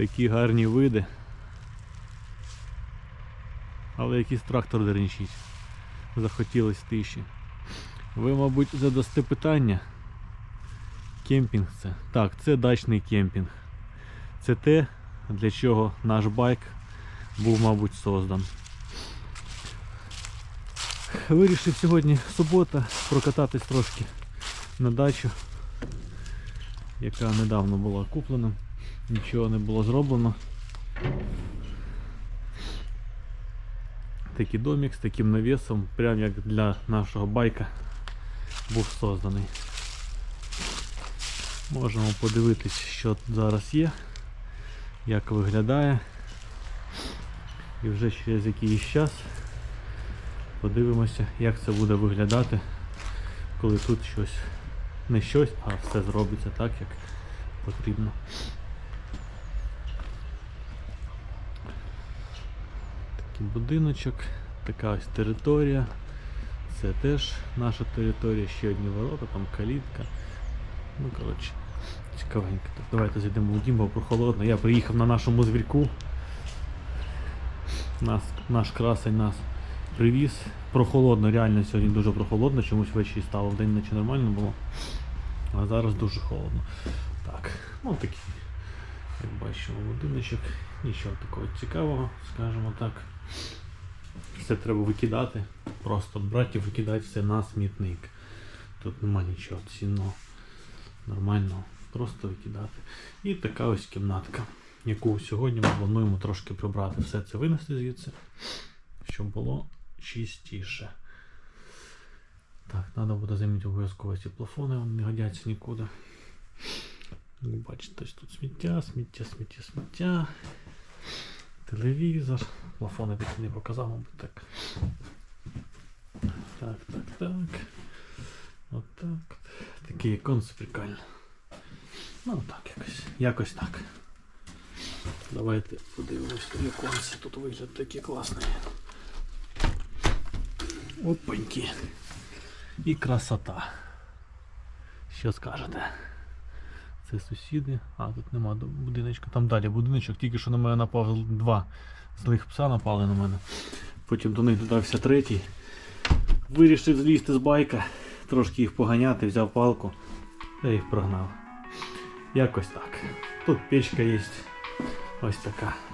Такі гарні види. Але якийсь трактор деренчить. Захотілось тиші. Ви, мабуть, задасте питання. Кемпінг це. Так, це дачний кемпінг. Це те, для чого наш байк був, мабуть, создан. Вирішив сьогодні субота прокататись трошки на дачу, яка недавно була куплена, нічого не було зроблено. Такий домик з таким навісом, прям як для нашого байка був созданий. Можемо подивитись, що зараз є, як виглядає. І вже через якийсь час подивимося, як це буде виглядати, коли тут щось, не щось, а все зробиться так, як потрібно. Будиночок, така ось територія. Це теж наша територія, ще одні ворота, там калітка. Ну, коротше, цікавенько. Так, давайте зайдемо у дім, бо прохолодно. Я приїхав на нашому звірку. Нас, наш красень нас привіз. Прохолодно, реально сьогодні дуже прохолодно, чомусь ввечері стало в день наче нормально було. А зараз дуже холодно. Так, ну такий, як бачимо, будиночок. Нічого такого цікавого, скажімо так. Все треба викидати. Просто брати і викидати все на смітник. Тут нема нічого цінного, нормального. Просто викидати. І така ось кімнатка, яку сьогодні ми плануємо трошки прибрати. Все це винести звідси, щоб було чистіше. Так, треба буде замінити обов'язково ці плафони, вони не годяться нікуди. Ви Бачите, ось тут сміття, сміття, сміття, сміття. Телевізор. Плафони не показав, мабуть, так. Так, так, так. Отак. Такий конус прикольно. Ну так якось. Якось так. Давайте подивимось віконці. Тут вигляд такий класний. Опаньки. І красота. Що скажете? Це сусіди. А, тут нема будиночка. Там далі будиночок, тільки що на мене напав два злих пса напали на мене. Потім до них додався третій. Вирішив злізти з байка, трошки їх поганяти, взяв палку та їх прогнав. Якось так. Тут печка є. Ось така.